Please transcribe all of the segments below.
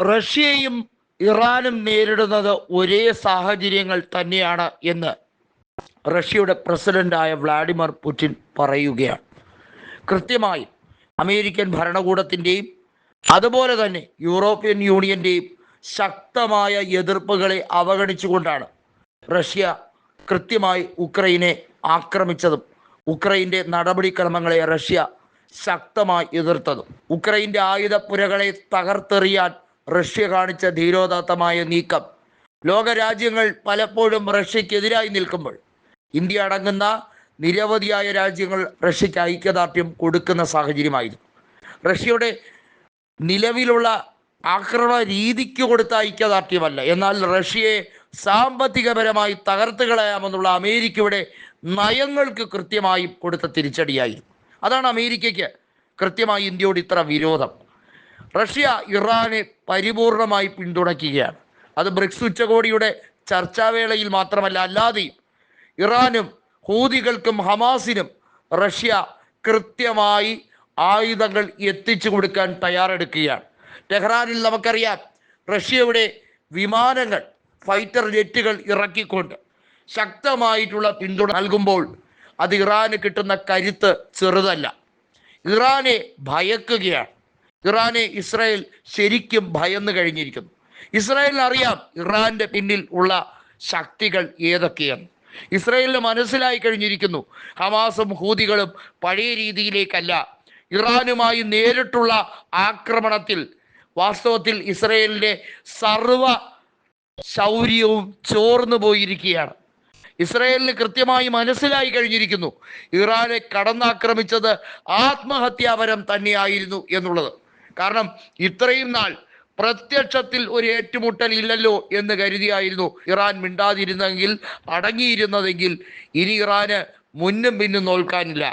റഷ്യയും ഇറാനും നേരിടുന്നത് ഒരേ സാഹചര്യങ്ങൾ തന്നെയാണ് എന്ന് റഷ്യയുടെ പ്രസിഡന്റായ വ്ളാഡിമിർ പുടിൻ പറയുകയാണ്. കൃത്യമായി അമേരിക്കൻ ഭരണകൂടത്തിന്റെയും അതുപോലെ തന്നെ യൂറോപ്യൻ യൂണിയന്റെയും ശക്തമായ എതിർപ്പുകളെ അവഗണിച്ചുകൊണ്ടാണ് റഷ്യ കൃത്യമായി ഉക്രൈനെ ആക്രമിച്ചതും ഉക്രൈന്റെ നടപടിക്രമങ്ങളെ റഷ്യ ശക്തമായി എതിർത്തതും. ഉക്രൈന്റെ ആയുധപ്പുരകളെ തകർത്തെറിയാൻ റഷ്യ കാണിച്ച ധീരോദാത്തമായ നീക്കം. ലോകരാജ്യങ്ങൾ പലപ്പോഴും റഷ്യക്കെതിരായി നിൽക്കുമ്പോൾ ഇന്ത്യ അടങ്ങുന്ന നിരവധിയായ രാജ്യങ്ങൾ റഷ്യക്ക് ഐക്യദാർഢ്യം കൊടുക്കുന്ന സാഹചര്യമായിരുന്നു. റഷ്യയുടെ നിലവിലുള്ള ആക്രമണ രീതിക്ക് കൊടുത്ത ഐക്യദാർഢ്യമല്ല. എന്നാൽ റഷ്യയെ സാമ്പത്തികപരമായി തകർത്ത് കളയാമെന്നുള്ള അമേരിക്കയുടെ നയങ്ങൾക്ക് കൃത്യമായി കൊടുത്ത തിരിച്ചടിയായിരുന്നു. അതാണ് അമേരിക്കയ്ക്ക് കൃത്യമായി ഇന്ത്യയോട് ഇത്ര വിരോധം. റഷ്യ ഇറാനെ പരിപൂർണമായി പിന്തുണയ്ക്കുകയാണ്. അത് ബ്രിക്സ് ഉച്ചകോടിയുടെ ചർച്ചാവേളയിൽ മാത്രമല്ല അല്ലാതെയും ഇറാനും ഹൂതികൾക്കും ഹമാസിനും റഷ്യ കൃത്യമായി ആയുധങ്ങൾ എത്തിച്ചു കൊടുക്കാൻ തയ്യാറെടുക്കുകയാണ്. ടെഹ്റാനിൽ നമുക്കറിയാം റഷ്യയുടെ വിമാനങ്ങൾ ഫൈറ്റർ ജെറ്റുകൾ ഇറക്കിക്കൊണ്ട് ശക്തമായിട്ടുള്ള പിന്തുണ നൽകുമ്പോൾ അത് ഇറാന് കിട്ടുന്ന കരുത്ത് ചെറുതല്ല. ഇറാനെ ഭയക്കുകയാണ്. ഇറാനെ ഇസ്രായേൽ ശരിക്കും ഭയന്നു കഴിഞ്ഞിരിക്കുന്നു. ഇസ്രായേലിന് അറിയാം ഇറാന്റെ പിന്നിൽ ഉള്ള ശക്തികൾ ഏതൊക്കെയാണ്. ഇസ്രായേലിന് മനസ്സിലായി കഴിഞ്ഞിരിക്കുന്നു. ഹമാസും ഹൂതികളും പഴയ രീതിയിലേക്കല്ല. ഇറാനുമായി നേരിട്ടുള്ള ആക്രമണത്തിൽ വാസ്തവത്തിൽ ഇസ്രായേലിന്റെ സർവ ശൗര്യവും ചോർന്നു പോയിരിക്കുകയാണ്. ഇസ്രായേലിന് കൃത്യമായി മനസ്സിലായി കഴിഞ്ഞിരിക്കുന്നു. ഇറാനെ കടന്നാക്രമിച്ചത് ആത്മഹത്യാപരം തന്നെയായിരുന്നു എന്നുള്ളത്. കാരണം ഇത്രയും നാൾ പ്രത്യക്ഷത്തിൽ ഒരു ഏറ്റുമുട്ടൽ ഇല്ലല്ലോ എന്ന് കരുതിയായിരുന്നു ഇറാൻ മിണ്ടാതിരുന്നെങ്കിൽ അടങ്ങിയിരുന്നതെങ്കിൽ ഇനി ഇറാന് മുന്നും പിന്നും നോൽക്കാനില്ല.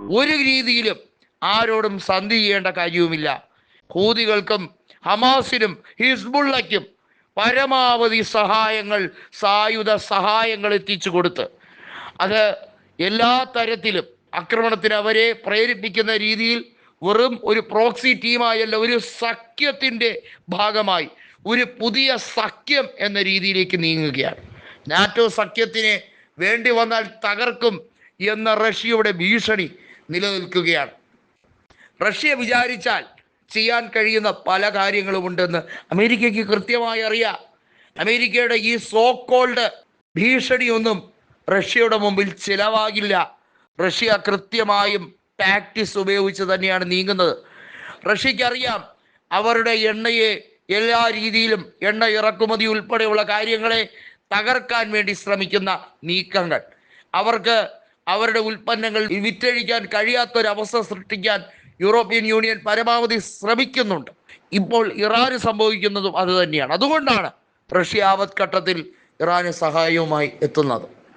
ഒരു രീതിയിലും ആരോടും സന്ധി ചെയ്യേണ്ട കാര്യവുമില്ല. ഹൂതികൾക്കും ഹമാസിനും ഹിസ്ബുള്ളയ്ക്കും പരമാവധി സഹായങ്ങൾ സായുധ സഹായങ്ങൾ എത്തിച്ചു കൊടുത്ത്. അത് എല്ലാ തരത്തിലും ആക്രമണത്തിന് അവരെ പ്രേരിപ്പിക്കുന്ന രീതിയിൽ വെറും ഒരു പ്രോക്സി ടീമായല്ല ഒരു സഖ്യത്തിന്റെ ഭാഗമായി ഒരു പുതിയ സഖ്യം എന്ന രീതിയിലേക്ക് നീങ്ങുകയാണ്. നാറ്റോ സഖ്യത്തിന് വേണ്ടി വന്നാൽ തകർക്കും എന്ന റഷ്യയുടെ ഭീഷണി നിലനിൽക്കുകയാണ്. റഷ്യ വിചാരിച്ചാൽ ചെയ്യാൻ കഴിയുന്ന പല കാര്യങ്ങളുമുണ്ടെന്ന് അമേരിക്കയ്ക്ക് കൃത്യമായി അറിയാം. അമേരിക്കയുടെ ഈ സോ കോൾഡ് ഭീഷണിയൊന്നും റഷ്യയുടെ മുമ്പിൽ ചിലവാകില്ല. റഷ്യ കൃത്യമായും ടാക്ടിക്സ് ഉപയോഗിച്ച് തന്നെയാണ് നീങ്ങുന്നത്. റഷ്യക്ക് അറിയാം അവരുടെ എണ്ണയെ എല്ലാ രീതിയിലും എണ്ണ ഇറക്കുമതി ഉൾപ്പെടെയുള്ള കാര്യങ്ങളെ തകർക്കാൻ വേണ്ടി ശ്രമിക്കുന്ന നീക്കങ്ങൾ. അവർക്ക് അവരുടെ ഉൽപ്പന്നങ്ങൾ വിറ്റഴിക്കാൻ കഴിയാത്തൊരവസ്ഥ സൃഷ്ടിക്കാൻ യൂറോപ്യൻ യൂണിയൻ പരമാവധി ശ്രമിക്കുന്നുണ്ട്. ഇപ്പോൾ ഇറാന് സംഭവിക്കുന്നതും അത് തന്നെയാണ്. അതുകൊണ്ടാണ് റഷ്യ ആപത്ഘട്ടത്തിൽ ഇറാന് സഹായവുമായി എത്തുന്നത്.